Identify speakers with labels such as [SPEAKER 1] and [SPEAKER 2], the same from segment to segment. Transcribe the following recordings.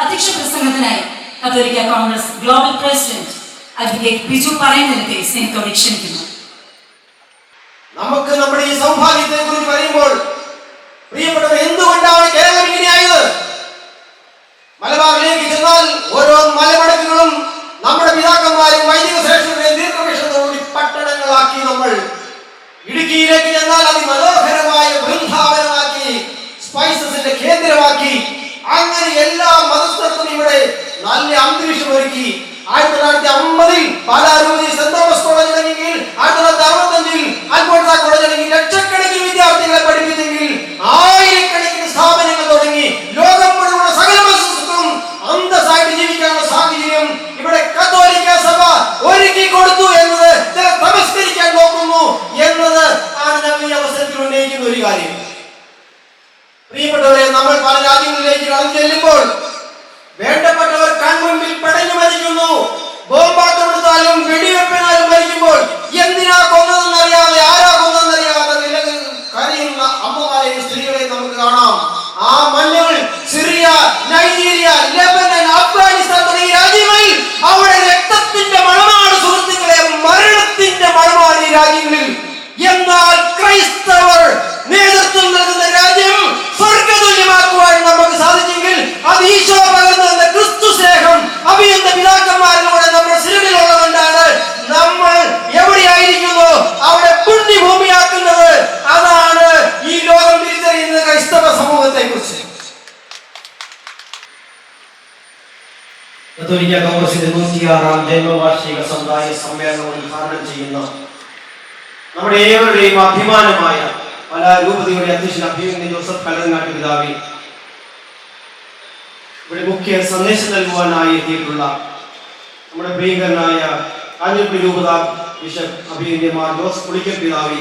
[SPEAKER 1] അധ്യക്ഷ പ്രസംഗത്തിനായി Catholic Congress global president advocate Biju പറയുന്നതിന്റെ സ്നേഹത്തോടെ ക്ഷണിക്കുന്നു.
[SPEAKER 2] നമുക്ക് നമ്മുടെ ഈ സൗഭാഗ്യത്തെ കുറിച്ച് പറയുമ്പോൾ പ്രിയപ്പെട്ടവർ എന്തുകൊണ്ടാണ് കേരളം ഇങ്ങനെയായത്? മലബാറിലേക്ക് ചെന്നാൽ ഓരോ മലമടക്കുകളും നമ്മുടെ പിതാക്കന്മാരും വൈദിക ശ്രേഷ്ഠരുടെയും ദീർഘവീക്ഷണത്തോടുകൂടി പട്ടണങ്ങളാക്കി നമ്മൾ ഇടുക്കിയിലേക്ക് ചെന്നാൽ അതിമനോഹരമായ വൃന്ദാവനമാക്കി സ്പൈസസിന്റെ കേന്ദ്രമാക്കി അങ്ങനെ എല്ലാ മതസ്ഥർക്കും ഇവിടെ നല്ല അന്തരീക്ഷം ഒരുക്കി. ആയിരത്തി തൊള്ളായിരത്തി അമ്പതിൽ പാലാരൂപതി സെന്റ് തോമസ് കോളേജ് തുടങ്ങിയെങ്കിൽ ആയിരത്തി തൊള്ളായിരത്തി അറുപത്തഞ്ചിൽ അൽഫോൺസ കോളേജ് തുടങ്ങി ലക്ഷക്കണക്കിന് വിദ്യാർത്ഥികളെ പഠിപ്പിച്ചെങ്കിൽ ആയിരക്കണക്കിന് സ്ഥാപനങ്ങൾ തുടങ്ങി ലോകം മുഴുവൻ സകല മതസ്ഥർക്കും അന്തസ്സായിട്ട് ജീവിക്കാനുള്ള സാഹചര്യം ഇവിടെ കത്തോലിക്ക സഭ ഒരുക്കി കൊടുത്തു എന്നത് ചില തമസ്കരിക്കാൻ നോക്കുന്നു എന്നത് ആണ് ഞങ്ങൾ ഈ അവസരത്തിൽ ഉന്നയിക്കുന്ന ഒരു കാര്യം പ്രിയപ്പെട്ടവരെ നമ്മൾ പല രാജ്യങ്ങളിലേക്ക് കടന്നു ചെല്ലുമ്പോൾ വേണ്ടപ്പെട്ടവർ കൺമുമ്പിൽ പടഞ്ഞു മരിക്കുന്നു ബോംബാക്രമണത്താലും വെടിവെപ്പിനാലും മരിക്കുമ്പോൾ എന്തിനാ കൊന്നതെന്നറിയാതെ ആരാ കൊന്നതെന്നറിയാതെ നിലകൾ കരയുന്ന അമ്മമാരെയും സ്ത്രീകളെയും നമുക്ക് കാണാം ആ മണ്ണുകൾ സിറിയ നൈജീരിയ ലെബനൻ അഫ്ഗാനിസ്ഥാൻ തുടങ്ങിയ രാജ്യങ്ങളിൽ അവിടെ രക്തത്തിന്റെ മണമാണ് സുഹൃത്തുക്കളെ മരണത്തിന്റെ മണമാണ് ഈ രാജ്യങ്ങളിൽ എന്നാൽ ക്രൈസ്തവർ നേതൃത്വം നൽകുന്ന രാജ്യം സ്വർഗതുല്യമാക്കുവാൻ നമുക്ക് സാധിച്ചെങ്കിൽ അത് ഈശോ പകർന്നു തന്ന ക്രിസ്തു സ്നേഹം അഭിയന്ത പിതാക്കന്മാരിലൂടെ നമ്മുടെ സിരകളിലുള്ളതുകൊണ്ടാണ് നമ്മൾ എവിടെയായിരിക്കുന്നു അവിടെ പുണ്യഭൂമിയാക്കുന്നത് അതാണ് ഈ ലോകം തിരിച്ചറിയുന്ന ക്രൈസ്തവ സമൂഹത്തെ കുറിച്ച്
[SPEAKER 3] കത്തോലിക്ക കോൺഗ്രസിന്റെ നൂറ്റിയാറാം ജന്മവാർഷിക സമുദായ സമ്മേളനം ഉദ്ഘാടനം ചെയ്യുന്ന നമ്മുടെ ഏവരുടെയും അഭിമാനമായ പല രൂപതയുടെ അധ്യക്ഷൻ അഭിമന്യ ജോസഫ് കലങ്ങാട്ട് പിതാവി ഇവിടെ മുഖ്യ സന്ദേശം നൽകുവാനായി എത്തിയിട്ടുള്ള നമ്മുടെ പ്രിയങ്കരനായ കാഞ്ഞിരപ്പള്ളി രൂപത ബിഷപ്പ് അഭിമന്യമാർ ജോസ് പുളിക്കൽ പിതാവി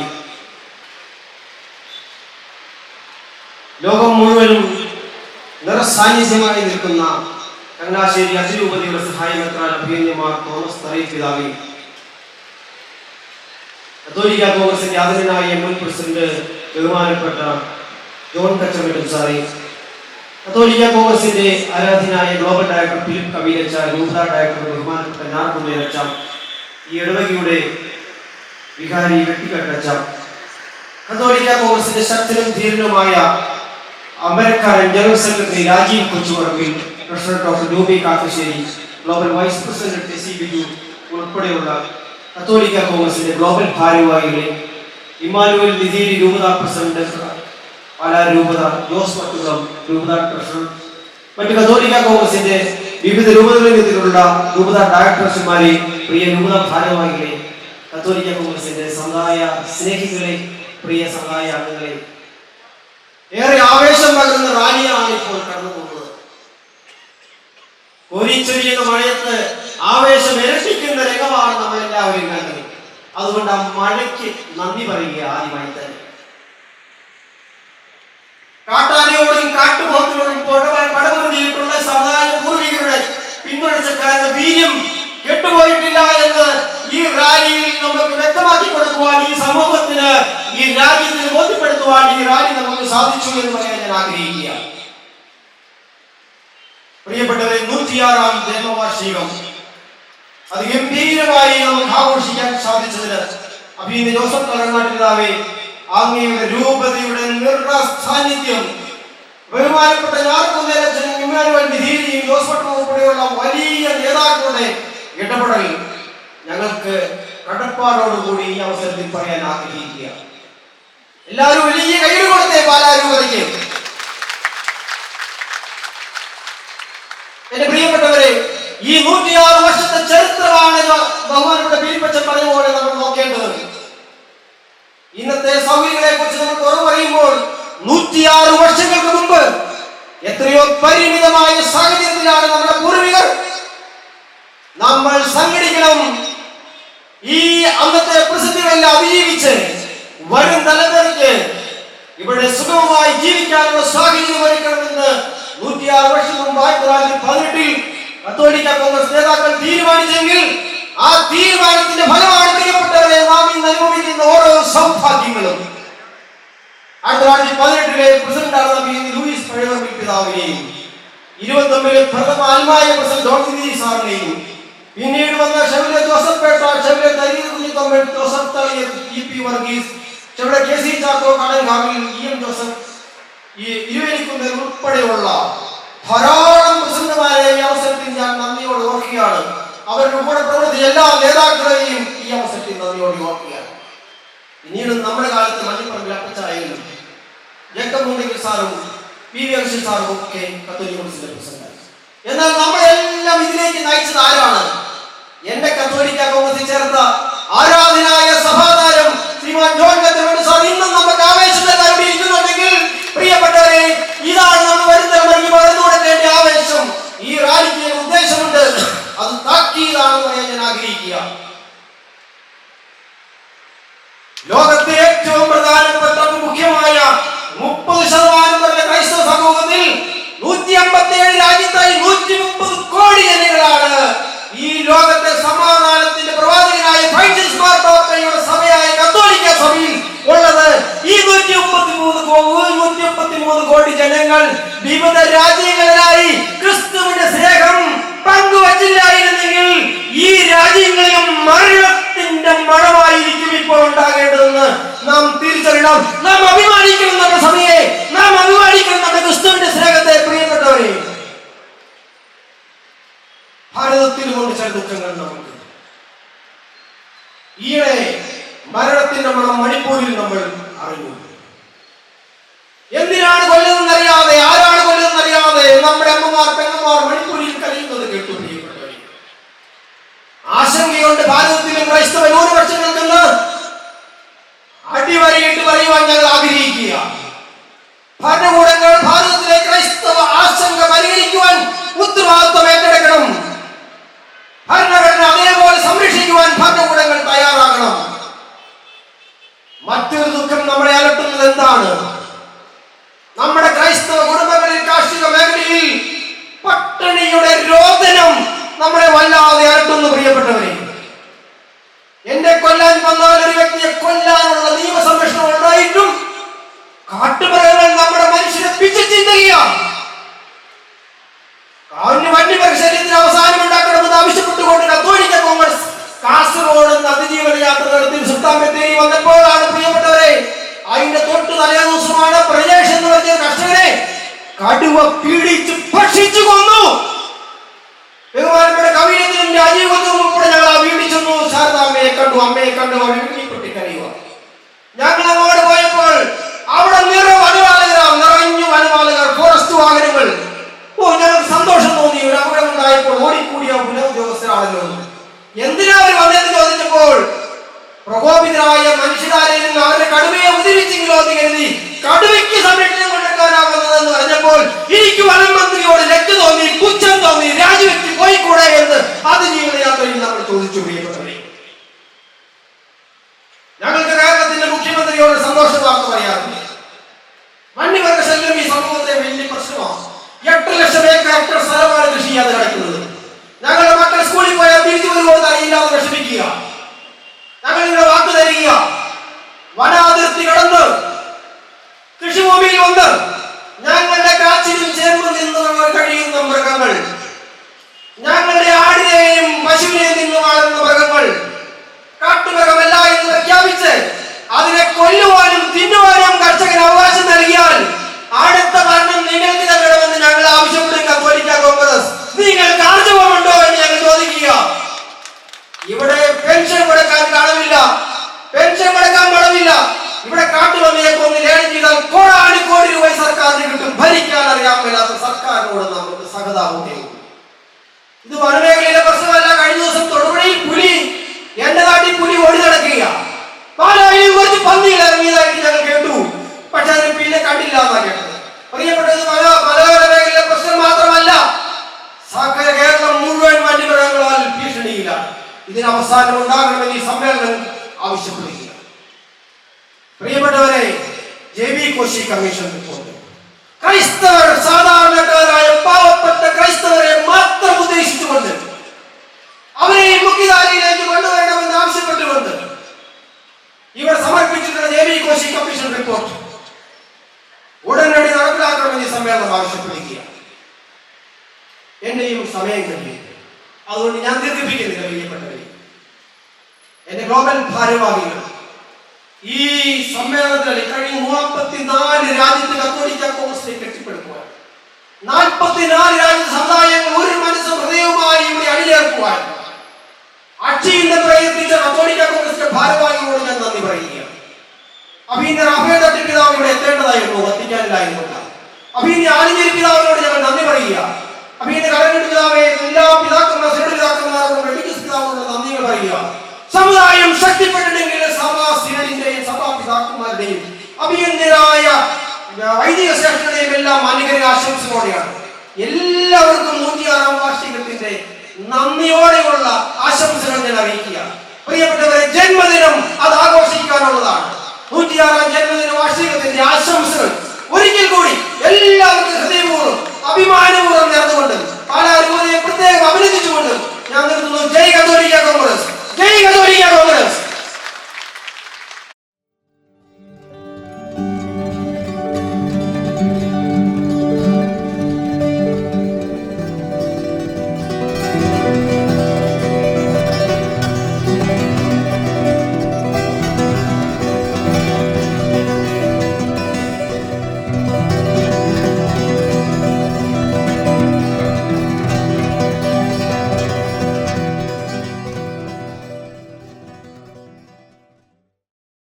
[SPEAKER 3] ലോകം മുഴുവനും നിറസാന്നിധ്യമായി നിൽക്കുന്ന കങ്ങാശ്ശേരി അതിരൂപതയുടെ എത്ര അഭിയന്യമാർ തോമസ് തറയിൽ പിതാവി കത്തോലിക്ക കോൺഗ്രസിന്റെ ആദരനായ മുൻ പ്രസിഡന്റ് ബഹുമാനപ്പെട്ട ജോൺ കച്ചമേട്ടൻ സാറി. കത്തോലിക്ക കോൺഗ്രസിന്റെ ആരാധനായ ഗ്ലോബൽ ഡയറക്ടർ ഫിലിപ്പ് കവിരച്ച രൂപത ഡയറക്ടർ ബഹുമാനപ്പെട്ട നാർക്കുമേരച്ച ഈ ഇടവകയുടെ വികാരി വെട്ടിക്കട്ടച്ച കത്തോലിക്ക കോൺഗ്രസിന്റെ ശക്തനും ധീരനുമായ അമരക്കാരൻ general secretary Rajeev Kochuparambil treasurer doctor രൂപി Kakkassery global vice president T C Biju ഉൾപ്പെടെയുള്ള കത്തോലിക്ക കോൺഗ്രസിന്റെ ഗ്ലോബൽ ഭാരവാഹികളെ ഇമാനുവൽ നിധീരി രൂപത പ്രസിഡന്റ് പാലാ രൂപത ജോസ് പട്ടുകുളം രൂപത ട്രഷറർ മറ്റ് കത്തോലിക്ക കോൺഗ്രസിന്റെ വിവിധ രൂപതകളിലുള്ള രൂപത ഡയറക്ടർമാരെ പ്രിയ രൂപത ഭാരവാഹികളെ കത്തോലിക്ക കോൺഗ്രസിന്റെ സമുദായ സ്നേഹികളെ പ്രിയ സമുദായ അംഗങ്ങളെ.
[SPEAKER 2] ഏറെ ആവേശം പകരുന്ന റാലിയാണ് ഇപ്പോൾ കടന്നു പോകുന്നത് കോരിച്ചൊരിയുന്ന മഴയത്ത് ആവേശം ഇരട്ടിക്കുന്ന രംഗമാണ് നമ്മൾ എല്ലാവരും കണ്ടത്. അതുകൊണ്ട് ആ മഴയ്ക്ക് നന്ദി പറയുക ആദ്യമായി തന്നെ. കാട്ടാനയോടും കാട്ടുപോത്തിനോടും പടമുറിയിട്ടുള്ള സമുദായ പൂർവികരുടെ പിന്തുണച്ചക്കാരുടെ വീര്യം കെട്ടുപോയിട്ടില്ല എന്ന് ഈ റാലിയിൽ നമുക്ക് വ്യക്തമാക്കി കൊടുക്കുവാൻ ഈ സമൂഹത്തിന് ഈ രാജ്യത്തിന് ബോധ്യപ്പെടുത്തുവാൻ ഈ റാലി നമുക്ക് സാധിച്ചു എന്ന് പറയാൻ ഞാൻ ആഗ്രഹിക്കുകയാണ്. പ്രിയപ്പെട്ടവരെ നൂറ്റിയാറാം ജന്മവാർഷികം അത് ഗംഭീരമായി നമുക്ക് ആഘോഷിക്കാൻ സാധിച്ചതിന് അഭിനന്ദ ജോസഫ് തലനാട്ടിലാവേ അങ്ങയുടെ രൂപതയുടെ നിർണ സാന്നിധ്യം ബഹുമാനപ്പെട്ട ഞാർക്കുന്നേരച്ചനും ഇമ്മാനുവൽ നിധീരിയും ജോസഫ് ഉൾപ്പെടെയുള്ള വലിയ നേതാക്കളുടെ ഇടപെടൽ ഞങ്ങൾക്ക് കടപ്പാടോടുകൂടി ഈ അവസരത്തിൽ പറയാൻ ആഗ്രഹിക്കുക എല്ലാവരും വലിയ കയ്യിൽ കൊടുത്തേ പാലാരൂപതയ്ക്ക്. എന്റെ പ്രിയപ്പെട്ടവരെ ഈ നൂറ്റിയാറ് വർഷത്തെ ചരിത്രമാണ് ബഹുമാനപ്പെട്ട പീലിപ്പച്ചൻ പറഞ്ഞ പോലെ നമ്മൾ നോക്കേണ്ടത്. ഇന്നത്തെ സൗകര്യങ്ങളെ കുറിച്ച് നമ്മൾ കുറവ് പറയുമ്പോൾ നൂറ്റിയാറ് വർഷങ്ങൾക്ക് മുമ്പ് എത്രയോ പരിമിതമായ സാഹചര്യത്തിലാണ് നമ്മുടെ പൂർവികർ. നമ്മൾ സംഘടിക്കണം ഈ അന്നത്തെ പ്രസിദ്ധികളെല്ലാം അതിജീവിച്ച് വരും തലമുറയ്ക്ക് ഇവിടെ സുഗമമായി ജീവിക്കാനുള്ള സാഹചര്യം ഒരുക്കണമെന്ന് നൂറ്റിയാറ് വർഷം മുമ്പ് ആയിരത്തി തൊള്ളായിരത്തി പതിനെട്ടിൽ കത്തോലിക്ക കോൺഗ്രസ് നേതാക്കൾ തീരുമാനിച്ചെങ്കിൽ ആ തീരുമാനത്തിന്റെ ഫലമാണ് പ്രിയപ്പെട്ടവരെ നാം ഇന്ന് അനുഭവിക്കുന്ന ഓരോ സൗഭാഗ്യങ്ങളും. ആയിരത്തി തൊള്ളായിരത്തി പതിനെട്ടിലെ പ്രസിഡന്റാണ് ലൂയിസ് പഴയവർമ്മ പിതാവിനെയും ഇരുപത്തൊമ്പതിൽ പ്രഥമ ആത്മായ പ്രസിഡന്റ് ഡോക്ടർ സാറിനെയും പിന്നീട് വന്ന ഷെവിലെ ജോസഫ് പേട്ട ഷെവിലെ തരീർ കുഞ്ഞിക്കൊമ്പൻ ജോസഫ് തളിയ E P Varghese ഷെവിടെ K M Joseph ഈ ഇരുവരിക്കുന്നതിൽ ഉൾപ്പെടെയുള്ള ധാരാളം പ്രസിഡന്റുമാരെ ഈ അവസരത്തിൽ ഞാൻ നന്ദിയോട് ഓർക്കുകയാണ്. അവരുടെ കൂടെ പ്രവർത്തിച്ച എല്ലാ നേതാക്കളെയും ഈ അവസരത്തിൽ നന്ദിയോട് ഓർക്കുകയാണ്. പിന്നീട് നമ്മുടെ കാലത്ത് മഞ്ഞപ്പറമ്പിൽ അപ്പച്ചായാലും ജേക്കബ് മുണ്ടെങ്കിൽ സാറും പി വി അംശി സാറും ഒക്കെ പ്രസിഡന്റായി. എന്നാൽ നമ്മളെല്ലാം ഇതിലേക്ക് നയിച്ചത് ആരാണ്? എന്റെ കത്തോലിക്ക കോൺഗ്രസിൽ ചേർത്ത ആരാധനായ സഭാതാരം ശ്രീമാൻ ജോൺ കത്തോലിക്ക സാർ ഇന്നും നമുക്ക് ആവേശത്തിൽ അവിടെ ഇരിക്കുന്നുണ്ടെങ്കിൽ പ്രിയപ്പെട്ടവരെ ഇതാണ് നമ്മൾ വരുന്ന തലമുറയ്ക്ക് പകർന്നു കൊടുക്കേണ്ട ആവേശം റാലിക്ക് ഉദ്ദേശമുണ്ട്. അത് താക്കീതാണെന്ന് പറയാൻ ഞാൻ ആഗ്രഹിക്കുക. ലോകത്തെ ഏറ്റവും പ്രധാനപ്പെട്ട മുഖ്യമായ മുപ്പത് ശതമാനം വരുന്ന ക്രൈസ്തവ സമൂഹത്തിൽ നൂറ്റി അമ്പത്തി ഏഴ് രാജ്യത്തായി നൂറ്റി മുപ്പത് കോടി ജനങ്ങളാണ് ഈ ലോകത്തെ സമാധാനത്തിന്റെ പ്രവാചകനായ ഫ്രാൻസിസ് മാർപ്പാപ്പയുടെ സഭയായ കത്തോലിക്ക സഭയിൽ ഉള്ളത് ഈ നൂറ്റി മുപ്പത്തി മൂന്ന് നൂറ്റി മൂന്ന് കോടി ജനങ്ങൾ വിവിധ രാജ്യങ്ങളിലായി ക്രിസ്തുവിന്റെ സ്നേഹം പങ്കുവച്ചില്ലായിരുന്നെങ്കിൽ ഈ രാജ്യങ്ങളിലും മരണത്തിന്റെ മണമായിരിക്കും ഇപ്പോൾ ഉണ്ടാകേണ്ടതെന്ന് നാം തിരിച്ചറിയണം. നാം അഭിമാനിക്കണം നമ്മുടെ സഭയെ നാം അഭിമാനിക്കണം നമ്മുടെ ക്രിസ്തുവിന്റെ സ്നേഹത്തെ പ്രിയപ്പെട്ടവരെ. ഭാരതത്തിലുമുണ്ട് ചില ദുഃഖങ്ങൾ നമുക്ക്. ഈയിടെ മരണത്തിന്റെ മണം മണിപ്പൂരിൽ നമ്മൾ അറിഞ്ഞു. എന്തിനാണ് കൊല്ലുന്നറിയാതെ ആരാണ് കൊല്ലുന്നറിയാതെ നമ്മുടെ അമ്മമാർ പെങ്ങന്മാർ മണിപ്പൂരിൽ കഴിയുന്നത് കേട്ടു ആശങ്കയുണ്ട് ഭാരതത്തിലും ക്രൈസ്തവ ന്യൂനപക്ഷങ്ങൾക്കെന്ന് അടിവരയിട്ട് പറയുവാൻ അതിന്റെ തൊട്ട് തലേ ദിവസമാണ് പ്രജേഷ് എന്ന് കർഷകനെ കടുവ പീഡിച്ച് ഭക്ഷിച്ചു കൊന്നു. ബഹുമാനപ്പെട്ട കവിയത്തിലും രാജീവത്തിലും ഉൾപ്പെടെ ഞങ്ങൾ ആ വീട്ടിൽ ചെന്നു. കണ്ടു അമ്മയെ കണ്ടു വീട്ടിൽ കരയുക ഞങ്ങൾ അങ്ങോട്ട് പോയപ്പോൾ അവിടെ നിറ വനപാലകരാ നിറഞ്ഞു വനപാലകർ ഫോറസ്റ്റ് വാഹനങ്ങൾ. ഓ സന്തോഷം തോന്നി. ഒരു അപകടം ഉണ്ടായപ്പോൾ ഓടിക്കൂടിയ പുനഃ ഉദ്യോഗസ്ഥരാണല്ലോ എന്തിനാ അവർ വന്നതെന്ന് ചോദിച്ചപ്പോൾ പ്രകോപിതരായ ഉതിരിച്ചെങ്കിലോ എന്ന് കരുതി കടുവയ്ക്ക് സംരക്ഷണം കൊടുക്കാനാവുന്നതെന്ന് പറഞ്ഞപ്പോൾ എനിക്ക് വനം മന്ത്രിയോട് ലജ്ജ തോന്നി പുച്ഛം തോന്നി രാജിവെച്ച് പോയിക്കൂടെ എന്ന് അത് ജീവിതയാത്രയിൽ നമ്മൾ ചോദിച്ചു ഞങ്ങൾക്ക് കേരളത്തിന്റെ മുഖ്യമന്ത്രിയോട് സന്തോഷ വാർത്ത പറയാറുണ്ട്. വന്യമൃഗ ശല്യം ഈ സമൂഹത്തെ വലിയ പ്രശ്നമാണ്. എട്ട് ലക്ഷം ഏക്കർ എത്ര സ്ഥലമാണ് കൃഷി ചെയ്യാതെ കിടക്കുന്നത്. ഞങ്ങളുടെ മക്കൾ സ്കൂളിൽ പോയാൽ തിരിച്ചു വരുമ്പോൾ അറിയില്ലാതെ വിഷമിക്കുക. ഞങ്ങൾ നിങ്ങളുടെ വാക്ക് തരിക. കടന്ന് ഞാൻ ഞങ്ങളുടെ കാച്ചിലും ചേർന്ന് സർക്കാരിനോട് നമുക്ക് സഹതാപം ഇത് വനമേഖലയിലെ പ്രശ്നമല്ല. കഴിഞ്ഞ ദിവസം തൊടുപുഴയിൽ പുലി എന്റെ നാട്ടിൽ പുലി ഓടി നടക്കുക കുറച്ച് പന്നികൾ ഇറങ്ങിയതായിട്ട് ഞങ്ങൾ കേട്ടു. പക്ഷെ അതിന് പിന്നെ കണ്ടില്ല എന്നാ കേട്ടത്. പ്രിയപ്പെട്ടത് മല മലയോര മേഖലയിലെ പ്രശ്നം മാത്രമല്ല. സകല കേരളം മുഴുവൻ വന്യമൃഗങ്ങളാൽ ഭീഷണിയിലാണ്. ഇതിന് അവസാനം ഉണ്ടാകണമെന്ന് ഈ സമ്മേളനം ആവശ്യപ്പെടുകയാണ്. പ്രിയപ്പെട്ടവരെ J B Koshy commission report ആവശ്യപ്പെടുക എന്നെയും സമയം കഴിയും അതുകൊണ്ട് ഞാൻ ദീർഘിപ്പിക്കുന്നില്ല പ്രിയപ്പെട്ടവരെ. എന്റെ ഗ്ലോബൽ ഭാരവാഹികൾ ഈ സമ്മേളനത്തിൽ കഴിഞ്ഞ മുപ്പത്തിനാല് രാജ്യത്തെ കത്തോലിക്ക കോൺഗ്രസിനെ കെട്ടിപ്പടുക്കുവാൻ നാൽപ്പത്തിനാല് രാജ്യ സമുദായങ്ങൾ ഒരു മനസ്സും ഹൃദയവുമായി ഇവിടെ അണിചേർക്കുവാൻ അക്ഷിയുടെ പ്രയത്നിച്ച കത്തോലിക്ക കോൺഗ്രസിന്റെ ഭാരവാഹികളോട് ഞാൻ നന്ദി പറയുകയാണ്. അഭിന്റെ റാഫേൽ തട്ടി പിതാവ് ഇവിടെ എത്തേണ്ടതായിരുന്നു വത്തിക്കാനിലായിരുന്നില്ല അഭിന്റെ ആലിഞ്ചേരി പിതാവിനോട് ഞങ്ങൾ നന്ദി പറയുക. അഭിയന്റെ കലങ്കട്ട് പിതാവെ എല്ലാ പിതാക്കന്മാർ സിനഡ് പിതാക്കന്മാരോടും റിലീജിയസ് പിതാവിനോട് നന്ദികൾ പറയുക. സമുദായം ശക്തിപ്പെട്ടിട്ടുണ്ടെങ്കിൽ സഭാ സിനലിന്റെയും സഭാ പിതാക്കന്മാരുടെയും അഭിയന്തരായ വൈദിക ശ്രേഷ്ഠതയും എല്ലാം അനുഗ്രഹ ആശംസകളോടെയാണ്. എല്ലാവർക്കും നൂറ്റിയാറാം വാർഷികത്തിന്റെ നന്ദിയോടെയുള്ള ആശംസകൾ ഞാൻ അറിയിക്കുക. പ്രിയപ്പെട്ടവരെ ജന്മദിനം അത് ആഘോഷിക്കാനുള്ളതാണ്. നൂറ്റിയാറാം ജന്മദിന